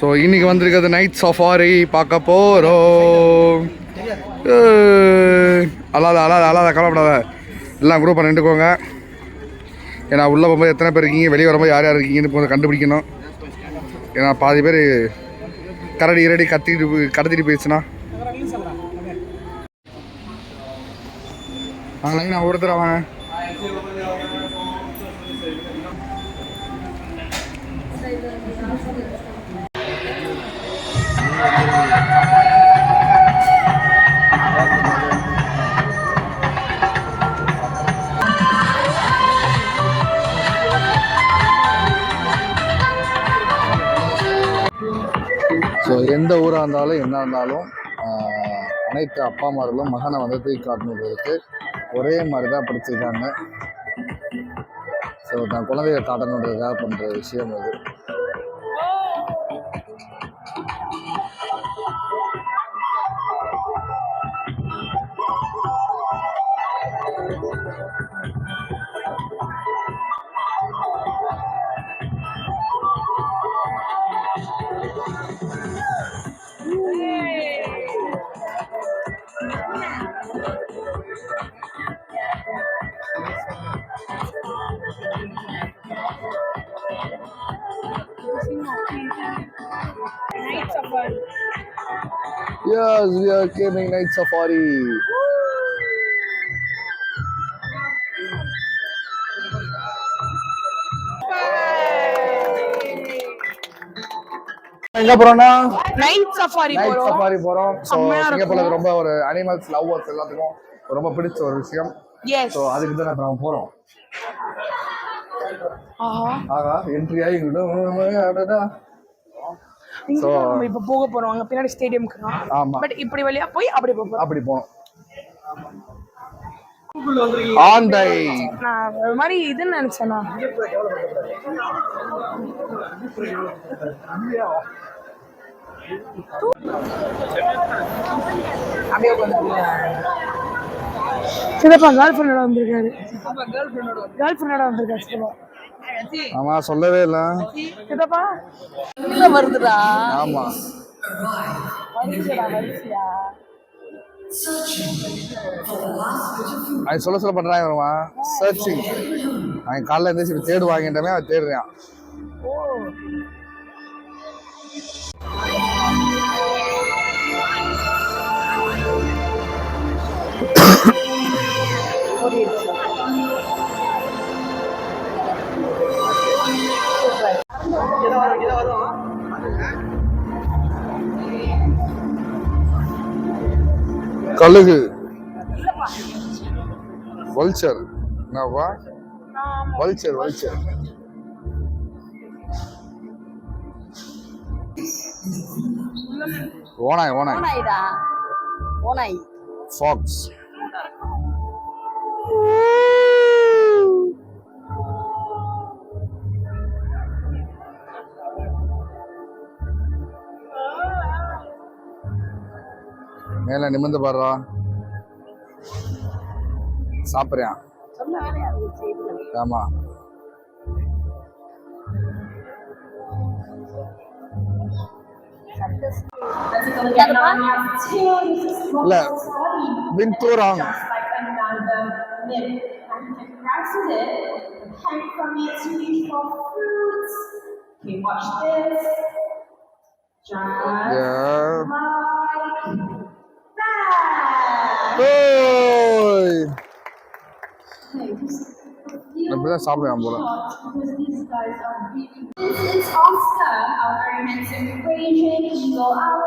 So இன்றைக்கி வந்திருக்கிறது night safari பார்க்க போகிறோம் அல்லாத அல்லாத அல்லாத கவலைப்படாத. எல்லாம் குரூப்பாக நின்றுக்கோங்க. ஏன்னா உள்ளே போகும்போது எத்தனை பேர் இருக்கீங்க வெளியே வரும்போது யார் யார் இருக்கீங்கன்னு கொஞ்சம் கண்டுபிடிக்கணும். ஏன்னா பாதி பேர் கரடி இரடி கத்திட்டு போய்- கடத்திட்டு போயிடுச்சுன்னா. வாங்க நான் ஒருத்தர் வாங்க. ஸோ எந்த ஊராக இருந்தாலும் என்ன இருந்தாலும் அனைத்து அப்பா அம்மார்களும் மகனை வந்து தூக்கி காட்டணுன்றதுக்கு ஒரே மாதிரி தான் படிச்சிருக்காங்க. ஸோ நான் குழந்தைய காட்டணுன்றதுக்காக பண்ணுற விஷயம் அது. Night safari. Yes, we are gaming night safari. எங்க போறோம்னா? நைட் சஃபாரி நைட் போறோம். சஃபாரி போறோம். செம்மையா சிங்கப்பூர்ல ரொம்ப ஒரு அனிமல்ஸ் லவ்வர்ஸ் எல்லாத்துக்கும் ரொம்ப பிடிச்ச ஒரு விஷயம். எஸ் ஸோ அதுக்கு தான் நம்ம போறோம். ஆஹா. ஆகா என்ட்ரி ஆகி நம்ம இப்ப போக போறோம். அங்க பின்னாடி ஸ்டேடியம்க்கு ஆமா. பட் இப்படி வழியா போய் அப்படி போக போறோம். அப்படி போனோம். நான் ஒரு மாதிரி இதுன்னு நினைச்சேனா அப்படியே சிதப்பா கேர்ள் ஃப்ரெண்டோட வந்திருக்காரு. கேர்ள் ஃப்ரெண்டோட வந்திருக்காரு. சிதப்பா ஆமா சொல்லவே இல்லை. சிதப்பா வருதுடா. ஆமா. அவன் சொல்ல சொல்ல பண்றான் வருமா சர்ச்சிங் அவன் காலைல எழுந்திரிச்சு தேடு வாங்கிட்டமே அவன் தேடுறான். ஓ ஓடிடுச்சு. கழுகு. வல்ச்சர் என்னவா? வல்ச்சர் வல்ச்சர் ஓனாய் ஓனாய் ஓனாயிடா ஓனாய் ஃபாக்ஸ் மேல நிமிர்ந்து பாடுறா. சாப்பிட்றியா? ஆமா. இல்ல watch this. Just Yeah. ஓய் இப்படிதான் சாப்பிடுவேன் போல Because these guys are really. This is Oscar, our very handsome Eurasian eagle owl,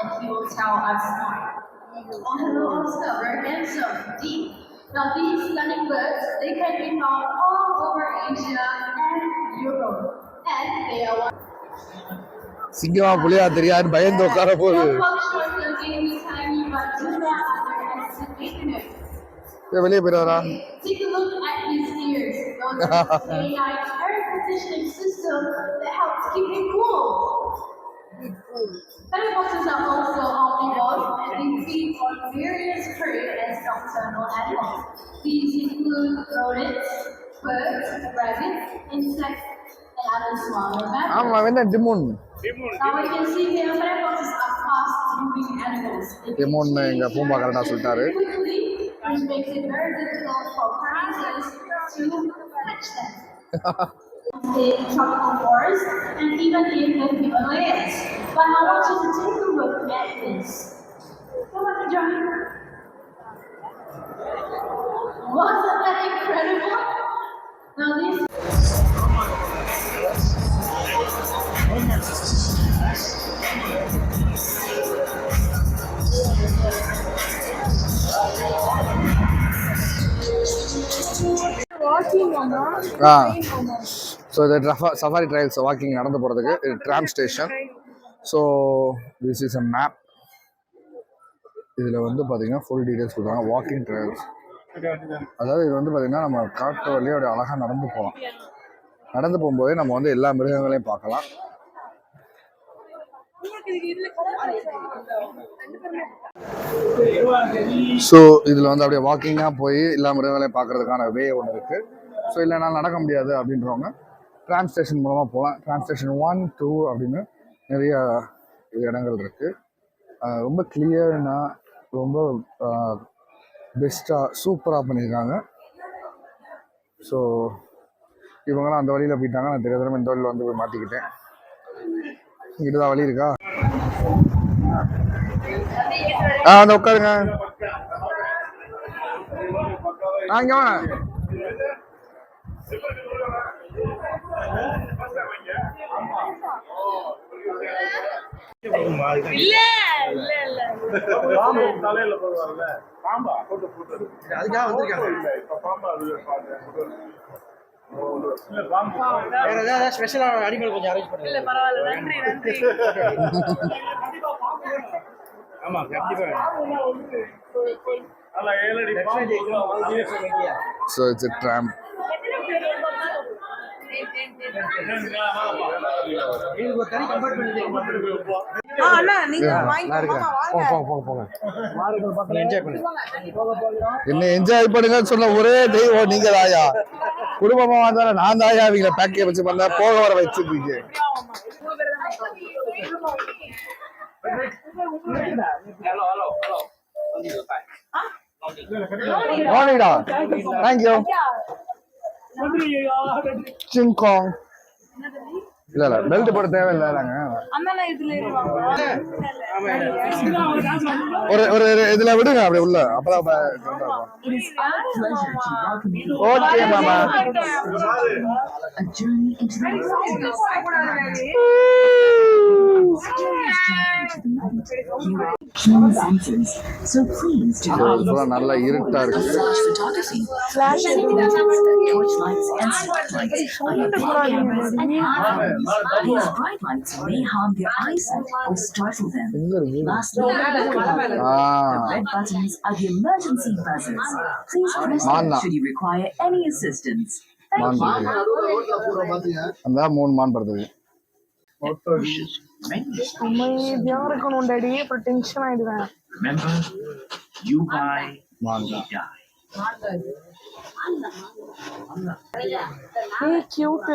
and he will tell us more. Oh, hello, Oscar. Very handsome, indeed. Now, these stunning birds, they can be found all over Asia and Europe, and they are one. சிங்கமா புளியா தெரியாது பயந்து உட்கார போகுது Their function is really tiny, but do not underestimate it. ஏய், வெளியே போயிடாரா Take a look at these ears. Those are the AI air conditioning system that helps keep it cool. Fireflies are also omnivores and they feed on various prey as nocturnal animals. These include rodents, birds, rabbits, insects, and other smaller mammals. ஆமா என்ன டிமுன் Now we can see the leopards are fast moving animals. They can எமோன்னு எங்கள் பூம்பா கரெக்டாக சொல்லிட்டாரு quickly, which makes it very difficult for predators to catch them. the tropical forest and even in the Himalayas. But I want you to take a look at this. Come on, John. Wasn't that incredible? Now this walking அம்மா ஆ. So இது safari trails walking நடந்து போகிறதுக்கு இது tram station so this is a map இதில் வந்து பார்த்தீங்கன்னா full details கொடுத்தாங்க walking trails அதாவது இது வந்து பார்த்தீங்கன்னா நம்ம காட்டு வழியே அப்படியே அழகாக நடந்து போகலாம் நடந்து போகும்போதே நம்ம வந்து எல்லா மிருகங்களையும் பார்க்கலாம். ஸோ இதில் வந்து அப்படியே வாக்கிங்காக போய் எல்லா மிருகங்களையும் பார்க்கறதுக்கான வே ஒன்று இருக்குது ஸோ இல்லை என்னால் நடக்க முடியாது அப்படின்றவங்க ட்ராம் ஸ்டேஷன் மூலமாக போகலாம் ட்ராம் ஸ்டேஷன் ஒன் டூ அப்படின்னு நிறைய இடங்கள் இருக்குது ரொம்ப கிளியர்னா ரொம்ப பெஸ்ட்டாக சூப்பராக பண்ணியிருக்காங்க. ஸோ இவங்களாம் அந்த வழியில் போயிட்டாங்க. நான் தெரியாத இந்த வழியில் வந்து போய் மாட்டிக்கிட்டேன் இங்கிட்டு தான் வழி இருக்கா? ஆ வந்து உட்காருங்க. ஆ இங்க வாங்க. வேற ஏதாவது ஸ்பெஷலா அனிமல் கொஞ்சம் அரேஞ்ச் பண்ணுங்க இல்ல பரவாயில்ல நன்றி நன்றி ஆமா கண்டிப்பா ஸோ இட்ஸ் ட்ராம் இதுக்கு ஒரு தனி கம்பார்ட்மெண்ட் ஆ அண்ணா நீங்க நான் வாங்கிக்கோங்க இருக்கிறேன் வாங்க. போங்க. போங்க போங்க போங்க என்ஜாய் பண்ணுங்க. என்ன என்ஜாய் பண்ணுங்கன்னு சொன்ன ஒரே தெய்வம் நீங்க தாயா குடும்பமா வந்தாலும் நான் தாயா இவங்கள பேக்கேஜ் வச்சு பண்ண போக வர வச்சிருக்கீங்க. நோனிடா தேங்க்யூ சிங்காங் இல்ல இல்ல பெல்ட் போட தேவையில்லை நாங்க ஒரு ஒரு ஒரு இதுல விடுங்க அப்படி உள்ள. அப்பதான் It is our pleasure to welcome you Okay, mama. a journey into the world. buttons are the emergency buzzers. Please press them Manna. should you require any assistance. Thank மான் you. படுது அந்த மூணு மான் படுது அமைதியா இருக்கணும் டாடி அப்புறம் tension ஆயிடுவேன் Remember, you buy, மான் we die. ஏய் cute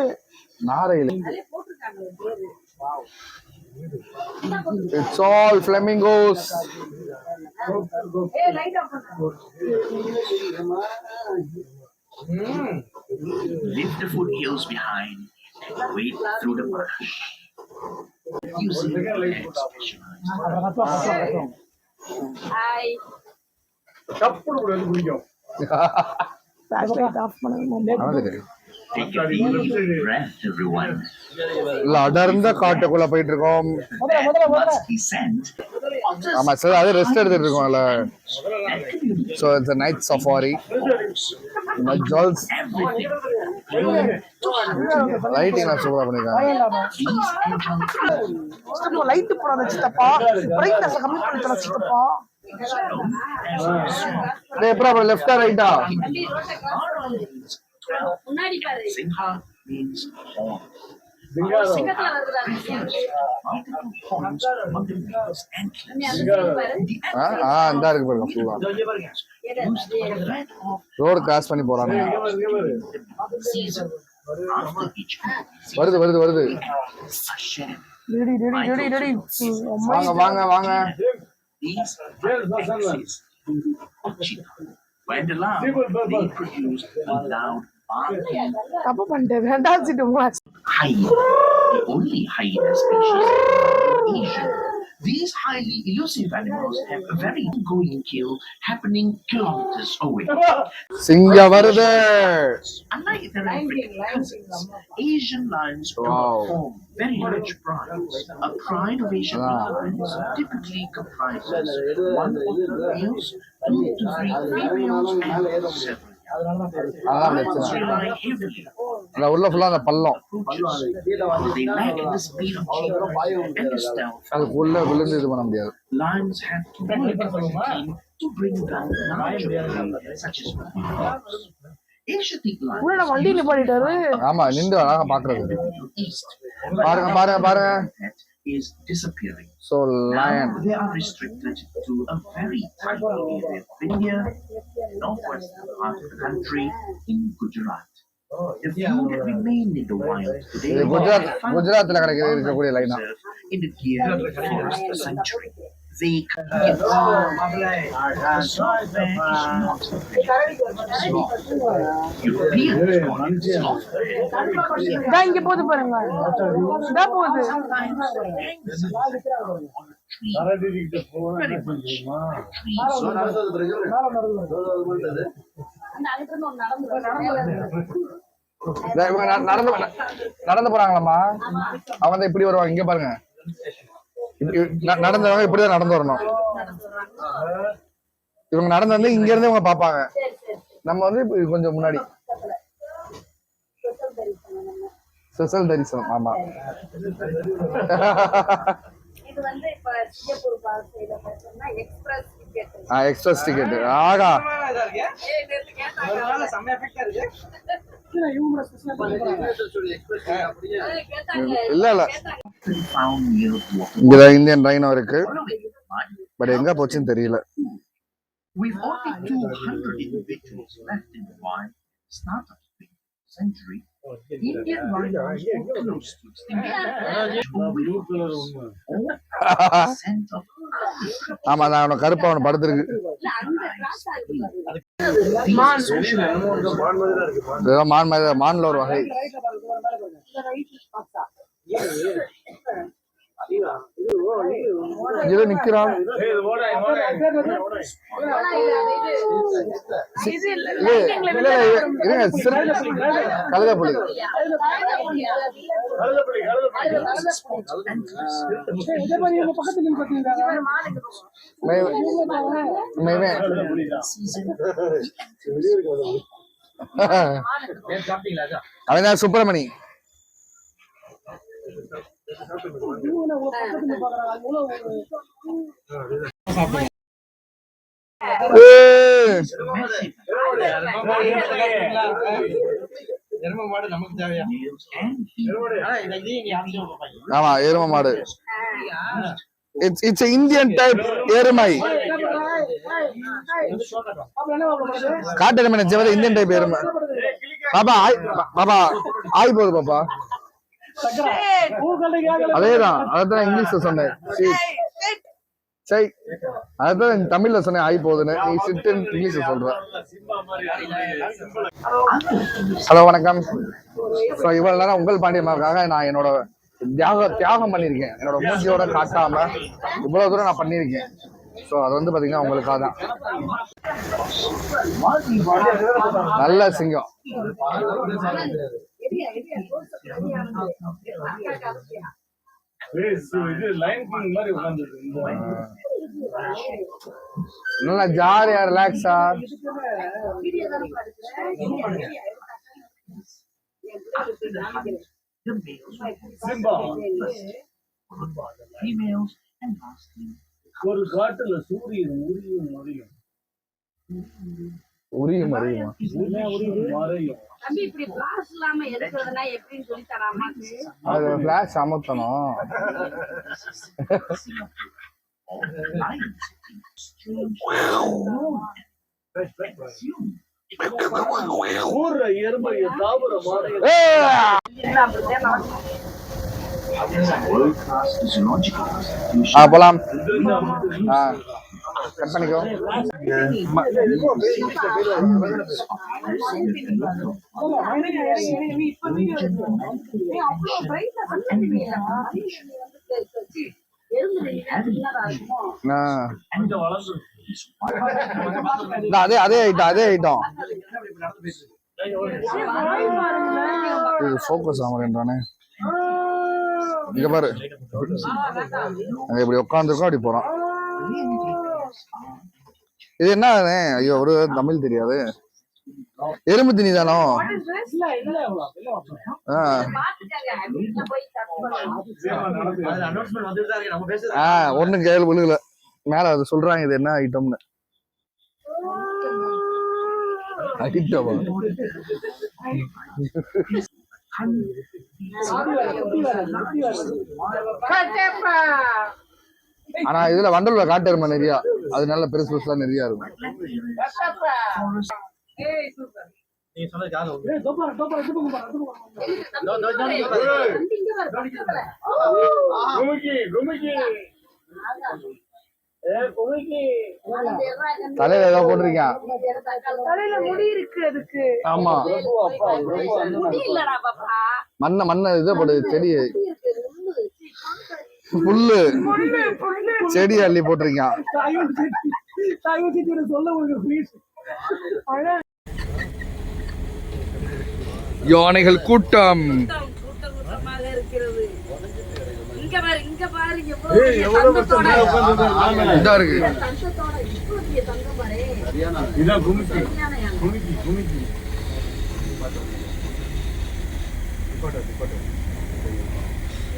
நாரையில் it's all flamingos Leave the foothills behind and wade through the marsh. Using and specialized. அடர்ந்த காட்டுக்குள்ள போயிட்டு இருக்கோம். ஆமா சார் அது ரெஸ்ட் எடுத்துட்டு இருக்கோம்ல ஸோ இட்ஸ் நைட் சஃபாரி ஜால்ஸ் லைட்டிங் சூப்பரா லைட் போடாத சித்தப்பா. பிரைட்னஸ் கம்மி பண்ணிக்கலாம் சித்தப்பா? டேய் அப்புறம் லெஃப்டா ரைட்டா. ஆ ஆ? இந்த இருக்கு பாருங்க ரோடு கிராஸ் பண்ணி move, வருது வருது வருது வாங்க வாங்க வாங்க. தப்பு பண்ணிட்டேன் ரெண்டாவது These highly elusive animals have a very ongoing kill happening kilometers away. Singavardar! Unlike their African cousins, Asian lions do not form very large prides. A pride of Asian lions typically comprises one or two males, two to three females, and seven. Ah, lions rely heavily அந்த உள்ள ஃபுல்லா அந்த பள்ளம் stealth. அதுக்குள்ள விழுந்து இது பண்ண முடியாது உள்ள வண்டி ஆமா நின்று அழகா பாக்குறது. பாருங்க பாருங்க பாருங்க That is disappearing. So lion Now they are restricted to a very tiny area of India, northwestern part of the country, in Gujarat. The few that remain in the wild today இது குஜராத் குஜராத்ல கிடைக்கிற இருக்கக்கூடிய லைனா. They can இங்க போகுது பாருங்க இதான் போகுது நடந்து நடந்து போறாங்களாம்மா? அவங்க தான் இப்படி வருவாங்க. இங்க பாருங்க. இப்படி- ந- நடந்தவங்க இப்படிதான் நடந்து வரணும். இவங்க நடந்து வந்து இங்க இருந்து இவங்க பாப்பாங்க. நம்ம வந்து இப்ப கொஞ்சம் முன்னாடி. ஸ்பெஷல் தரிசனம் ஆமா. இது வந்து இப்ப சிங்கப்பூர் பார்த்தோம்னா எக்ஸ்பிரஸ் எக்ஸ்பிரஸ் டிக்கெட் ஆகா இல்ல இல்ல. இங்கதான் இந்தியன் ரைனோ இருக்கு பட் எங்க போச்சுன்னு தெரியல With only 200 individuals left in the wild, start of the 20th century, ஆமா நான் அவன கருப்பா அவன படுத்திருக்கு மான் மாதிரி மான்ல ஒரு வகை இங்க நிக்கிறான் இது இல்ல இல்ல இருங்க சிறு கழுத புலி மே- மே- மே. அவன் தான் சுப்பிரமணி. ஆமா எருமை மாடு. இட்ஸ் இட்ஸ் இந்தியன் டைப் எருமை. காட்டு எருமை இந்தியன் டைப் எருமை. பாபா ஆய் பா- ஆய் போகுது பாப்பா. அதேதான். அதான் இங்கிலீஷ்ல சொன்னேன். சீ. சை அதான் தமிழ்ல சொன்னேன் ஆய் போகுதுன்னு. நீ சிட்டு இங்கிலீஷ்ல சொல்ற. ஹலோ வணக்கம். ஸோ இவ்வளவு நேரம் உங்கள் பாண்டியம்மாவுக்காக நான் என்னோட தியாக தியாகம் பண்ணியிருக்கேன். என்னோட மூஞ்சியோட காட்டாம இவ்வளவு தூரம் நான் பண்ணியிருக்கேன். ஸோ அது வந்து பாத்தீங்கன்னா உங்களுக்காக தான். நல்ல சிங்கம். நல்லா ஜாலியா ரிலாக்ஸா ஒரு காட்டுல சூரியன் உரியும் மறையும் உரியும் அறியுமா? அது ஃபிளாஷ் அமர்த்தணும் zoological institution. ஆ போலாம். ஆ. கட் பண்ணிக்கோ ஆ இல்ல, அதே அதே ஐட்டம் அதே ஐட்டம் இது ஃபோக்கஸ் ஆமரேன்றானே இங்க பாரு. அங்க இப்படி உட்காந்துருக்கோம் அப்படி போறான். இது என்ன ஐயோ ஒரு தமிழ் தெரியாது. எறும்பு திணி தானோ? ஆ. அனௌன்ஸ்மெண்ட் ஒண்ணும் கேள் விழுகல. மேல அது சொல்றாங்க இது என்ன ஐட்டம்னு. ஐட்டம்? ஆனா இதுல வண்டலூர்ல காட்டு எருமை நிறையா. அது நல்ல பெருசு பெருசா நிறையா இருக்கும். நீங்க சொன்னது காது குமிக்கி குமிக்கி ஏ குமிக்கி தலையில ஏதோ போட்டிருக்கேன் தலையில முடி இருக்கு அதுக்கு. ஆமா. இல்லடா பாப்பா. மண்ண மண்ண இதை போடு செடி புல்லு. செடி அள்ளி போட்டிருக்கான் யானைகள் கூட்டம். கூட்டம் கூட்டமாக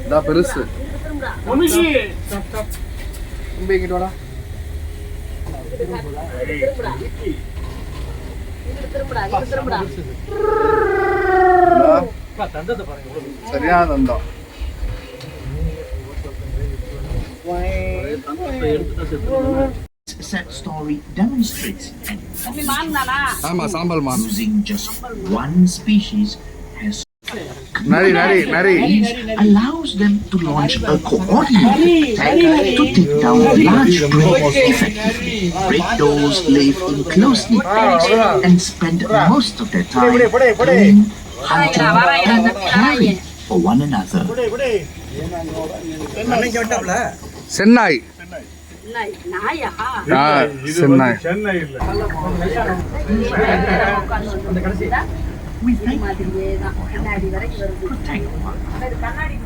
இதான் பெருசு. இங்கிட்டு வாடா. சரியான தந்தம். Set story demonstrates ஆமா சாம்பல் மான். Using just one species நரி நரி நரி allows them to launch a coordinated attack to take down large prey effectively. Breakdowns live in close-knit pairs and spend most of their time playing, hunting, and caring for one another. சென்னாய் நாயா ஆ, இது மாதிரியே தான் பின்னாடி வரைக்கும் வருது கண்ணாடி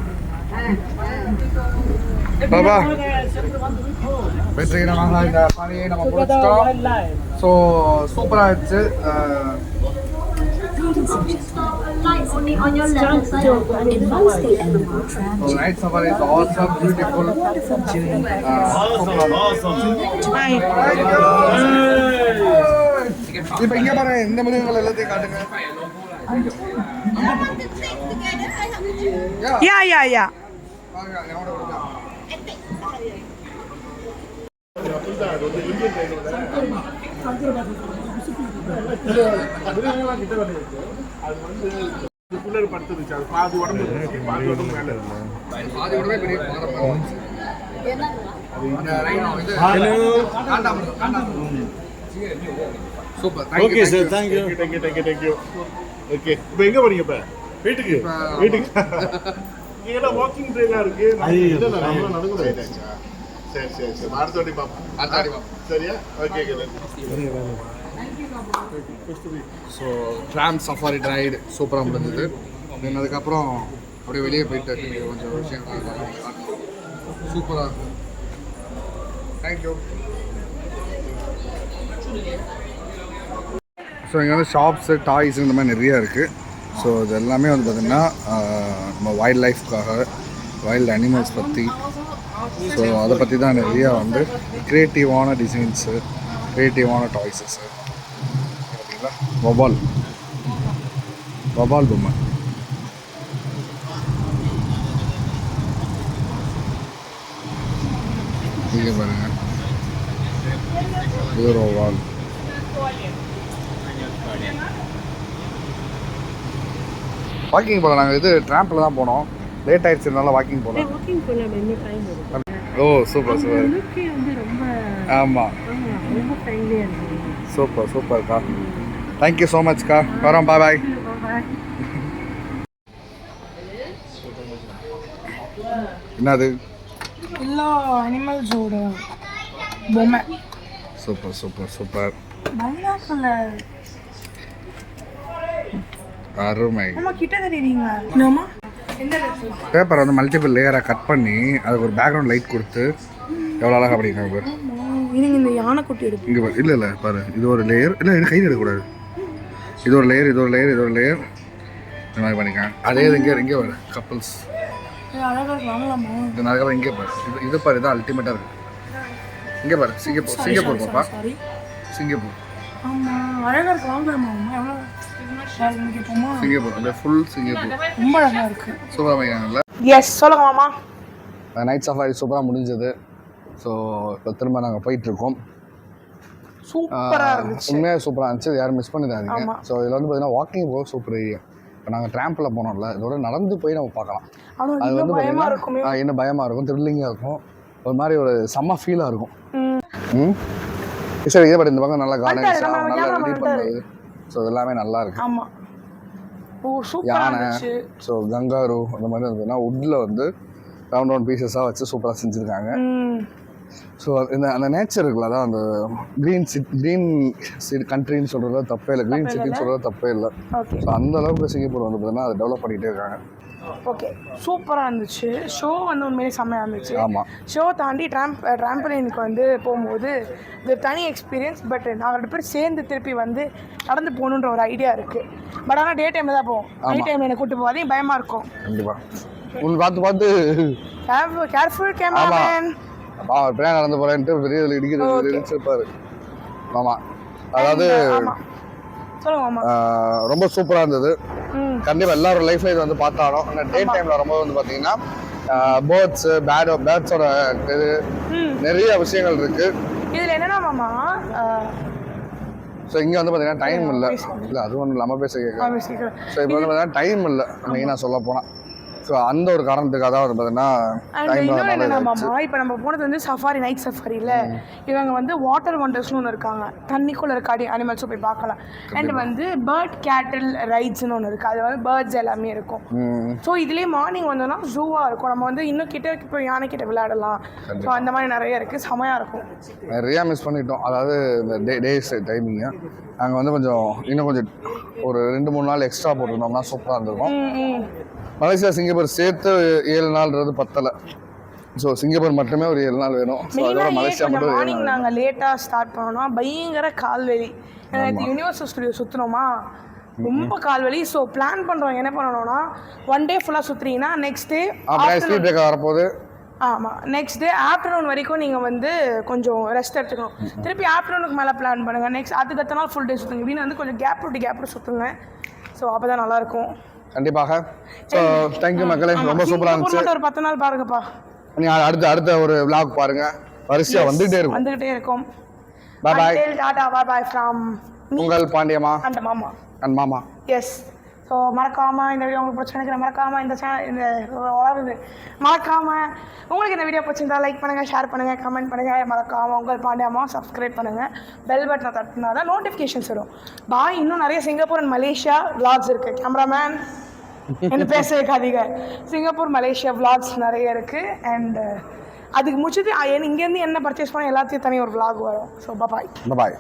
பாபா வெற்றிகரமாக இந்த பணியை நம்ம முடிச்சிட்டோம் ஸோ சூப்பராக இருந்துச்சு. Night safari is also beautiful இப்போ இங்கே பாருங்க இந்த மிருகங்கள் எல்லாத்தையும் காட்டுங்க. யா யா யா வாங்க, என்னோட விடுங்க. குள்ளர் படுத்துருச்சு அது பாதி உடம்பு பாதி உடம்பு மேல இருக்கு. பாதி பெரிய மரம் super okay sir thank you thank you thank you thank you okay இப்போ எங்க போறீங்க இப்ப? வீட்டுக்கு? வீட்டுக்கு. இங்க எல்லாம் வாக்கிங் ட்ரெயினா இருக்கு? நடக்க சரி சரி சரி. அடுத்த வாட்டி பாப்போம் அடுத்த வாட்டி பார்ப்போம். சரியா? Okay so tram safari ride சூப்பராக முடிஞ்சது தென் அதுக்கப்புறம் அப்படியே வெளியே போயிட்டு கொஞ்சம் விஷயங்கள் சூப்பராக இருக்கும். தேங்க்யூ ஸோ இங்கே வந்து ஷாப்ஸு டாய்ஸ் இந்த மாதிரி நிறையா இருக்குது ஸோ இது எல்லாமே வந்து பார்த்திங்கன்னா நம்ம வைல்ட் லைஃப்காக வைல்ட் அனிமல்ஸ் பற்றி ஸோ அதை பற்றி தான் நிறையா வந்து க்ரியேட்டிவான டிசைன்ஸு க்ரியேட்டிவான டாய்ஸஸ்ஸு பார்த்தீங்களா வபால் வபால் பொம்மை. இங்கே பாருங்கள் ஒரு வபால் வாக்கிங் போகலாம். நாங்கள் இது ட்ராம்பில் தான் போனோம். லேட் ஆயிடுச்சுனால வாக்கிங் போகலாம். வாக்கிங் போகலாம். இன்னும் டைம் ஓ சூப்பர் சூப்பர் லுக்கே வந்து ரொம்ப ஆமாம் ஆமா, ரொம்ப ஃப்ரெண்ட்லியாக இருக்கு. சூப்பர் சூப்பர்க்கா தேங்க்யூ ஸோ மச்க்கா வரோம். பாய் பாய் என்னது? எல்லா அனிமல்ஸோட பொம்மை. சூப்பர் சூப்பர் சூப்பர் அருமை. பேப்பரை வந்து மல்டிபிள் லேயராக கட் பண்ணி அதுக்கு ஒரு பேக்ரவுண்ட் லைட் கொடுத்து எவ்வளோ அழகாக பண்ணியிருக்காங்க பாரு. இந்த யானைக்குட்டி இருக்கு இங்கே பாரு இல்லை இல்லை பாரு. இது ஒரு லேயர் இல்லை இது கையில் எடுக்கக்கூடாது. இது ஒரு லேயர் இது ஒரு லேயர் இது ஒரு லேயர் இந்த மாதிரி பண்ணியிருக்காங்க அதே இது இங்கே இங்கே பாரு கப்பல்ஸ் இது அழகா இருக்கு வாங்கலாமா இது நிறைய இங்கே பாரு. இது இது பாரு இதான் அல்டிமேட்டாக இருக்குது இங்கே பாரு சிங்கப்பூர் சிங்கப்பூர் பாப்பா. சிங்கப்பூர். இருக்கு. வாங்கலாமா எவ்வளோ சிங்கப்பூர் அப்படியே ஃபுல் சிங்கப்பூர். ரொம்ப அழகா இருக்கு. சூப்பராக எஸ் சொல்லுங்க மாமா. நைட் சஃபாரி சூப்பராக முடிஞ்சது. ஸோ இப்போ திரும்ப நாங்கள் போயிட்டுருக்கோம். சூப்பரா இருந்துச்சு. உண்மையாக சூப்பராக இருந்துச்சு. யாரும் மிஸ் பண்ணிடாதீங்க. ஸோ இதில் வந்து பார்த்தீங்கன்னா வாக்கிங் போக சூப்பர் ஏரியா இப்போ நாங்கள் ட்ராம்பில் போனோம்ல இதோட நடந்து போய் நம்ம பார்க்கலாம். அது வந்து பயமா பார்த்தீங்கன்னா இன்னும் பயமாக இருக்கும்? த்ரில்லிங்காக இருக்கும். ஒரு மாதிரி ஒரு செம்ம ஃபீலாக இருக்கும். ம். சரி இதே பட் இந்த பக்கம் நல்லா கார்டன்ஸ் நல்லா ரெடி. பண்ணுறது ஸோ இதெல்லாமே நல்லா இருக்கு. யானை ஸோ கங்காரு அந்த மாதிரி இருந்ததுன்னா உட்டில் வந்து ரவுண்ட் ரவுண்ட் பீசஸாக வச்சு சூப்பராக செஞ்சுருக்காங்க. ஸோ இந்த அந்த நேச்சர் இருக்குல்ல அதான் அந்த க்ரீன் சிட் க்ரீன் சிட் கண்ட்ரின்னு சொல்கிறது தப்பே இல்லை. க்ரீன் சிட்டின்னு சொல்கிறது தப்பே இல்லை. ஸோ அந்த அளவுக்கு சிங்கப்பூர் வந்து பார்த்தீங்கன்னா அதை டெவலப் பண்ணிகிட்டே இருக்காங்க. ஓகே சூப்பராக இருந்துச்சு. ஷோ வந்து உண்மையிலே செம்மையாக இருந்துச்சு. ஆமாம் ஷோ தாண்டி ட்ராம்ப் ட்ராம்பலினுக்கு வந்து போகும்போது இது தனி எக்ஸ்பீரியன்ஸ் பட் நாங்கள் ரெண்டு பேரும் சேர்ந்து திருப்பி வந்து நடந்து போகணுன்ற ஒரு ஐடியா இருக்குது பட் ஆனால் டே டைமில் தான் போவோம். நைட் டைமில் என்னை கூட்டு போகாதையும் பயமாக இருக்கும். கண்டிப்பாக உன் பார்த்து பார்த்து. கேர்ஃபுல் கேமராமேன் நடந்து போகிறேன்ட்டு பெரிய இடிக்கிறது இடிச்சிருப்பாரு. ஆமாம் அதாவது ரொம்ப சூப்பராக இருந்தது. கண்டிப்பாக எல்லாரும் லைஃப்ல இது வந்து பார்த்தாலும் இந்த டே டைமில் வரும்போது வந்து பார்த்தீங்கன்னா பேர்ட்ஸு பேட் பேர்ட்ஸோட இது நிறைய விஷயங்கள் இருக்குது இதில் என்னன்னா மாமா ஸோ இங்கே வந்து பார்த்தீங்கன்னா டைம் இல்லை. இல்லை அது ஒன்றும் நம்ம பேச கேட்குறேன். ஸோ இப்போ வந்து பார்த்தீங்கன்னா டைம் இல்லை. மெயினாக சொல்ல போனால் ஸோ அந்த ஒரு காரணத்துக்காக தான் வந்து பார்த்தீங்கன்னா அண்ட் டைம் இன்னொன்று என்னன்னா இல்லாமல் மாமா இப்போ நம்ம போனது வந்து சஃபாரி நைட் சஃபாரியில் இவங்க வந்து வாட்டர் ஒண்டர்ஸ்னு ஒன்று இருக்காங்க. தண்ணிக்குள்ளே இருக்க அடி அனிமல்ஸும் போய் பார்க்கலாம். அண்ட் வந்து பேர்ட் கேட்டில் ரைட்ஸ்னு ஒன்று இருக்குது அது வந்து பேர்ட்ஸ் எல்லாமே இருக்கும். ஸோ இதுலேயே மார்னிங் வந்தோம்னா ஜூவாக இருக்கும். நம்ம வந்து இன்னும் கிட்ட போய் யானை கிட்ட விளையாடலாம் ஸோ அந்த மாதிரி நிறைய இருக்குது செமையாக இருக்கும். நிறையா மிஸ் பண்ணிட்டோம். அதாவது இந்த டே டேஸ் டைமிங்கு நாங்கள் வந்து கொஞ்சம் இன்னும் கொஞ்சம் ஒரு ரெண்டு மூணு நாள் எக்ஸ்ட்ரா போட்டிருந்தோம்னா சூப்பராக இருந்திருக்கும். மலேசியா சிங்கப்பூர் சேர்த்து ஏழு நாள்ன்றது பத்தலை. ஸோ சிங்கப்பூர் மட்டுமே ஒரு ஏழு நாள் வேணும். ஸோ அதோட மலேசியா மட்டும் மார்னிங் நாங்கள் லேட்டாக ஸ்டார்ட் பண்ணோம்னா பயங்கர கால்வலி. யூனிவர்சல் ஸ்டுடியோ சுற்றினோமா ரொம்ப கால்வலி. ஸோ பிளான் பண்ணுறோம் என்ன பண்ணணும்னா ஒன் டே ஃபுல்லாக சுற்றுறீங்கன்னா நெக்ஸ்ட் டே ஸ்பீட் வரப்போகுது. ஆமாம் நெக்ஸ்ட் டே ஆஃப்டர்நூன் வரைக்கும் நீங்கள் வந்து கொஞ்சம் ரெஸ்ட் எடுத்துக்கணும். திருப்பி ஆஃப்டர்நூனுக்கு மேலே பிளான் பண்ணுங்கள் நெக்ஸ்ட் அதுக்கு அடுத்த நாள் ஃபுல் டே சுற்றுங்க இப்படின்னு வந்து கொஞ்சம் கேப் விட்டு கேப் சுற்றுங்க ஸோ அப்போ தான் நல்லாயிருக்கும் கண்டிப்பாக. ஸோ தேங்க்யூ மக்களே. ரொம்ப சூப்பராக இருந்துச்சு. ஒரு பத்து நாள் பாருங்கப்பா. நீங்கள் அடுத்த அடுத்த ஒரு vlog பாருங்க. வரிசையாக வந்துகிட்டே இருக்கும். வந்துக்கிட்டே இருக்கும். Bye bye. டாடா பாய் பாய் ஃப்ரம் உங்கள் பாண்டியம்மா. அந்த மாமா. அண்ட் மாமா. எஸ் ஸோ மறக்காமல் இந்த வீடியோ உங்களுக்கு பிடிச்சிருக்கிற மறக்காமல் இந்த சேனல் இந்த வளருது மறக்காமல் உங்களுக்கு இந்த வீடியோ பிடிச்சிருந்தா லைக் பண்ணுங்கள் ஷேர் பண்ணுங்க கமெண்ட் பண்ணுங்க. மறக்காமல் உங்கள் பாண்டியம்மா சப்ஸ்கிரைப் பண்ணுங்க. பெல் பட்டனை தட்டினா தான் நோட்டிஃபிகேஷன்ஸ் வரும். பாய் இன்னும் நிறைய சிங்கப்பூர் அண்ட் மலேசியா விளாக்ஸ் இருக்குது கேமராமேன் என்ன பேச வைக்காதீங்க சிங்கப்பூர் மலேசியா விளாக்ஸ் நிறைய இருக்குது அண்ட் uh, அதுக்கு முடிச்சது இங்கேருந்து என்ன பர்ச்சேஸ் பண்ண எல்லாத்தையும் தனி ஒரு விளாக் வரும். ஸோ பாய் பாய்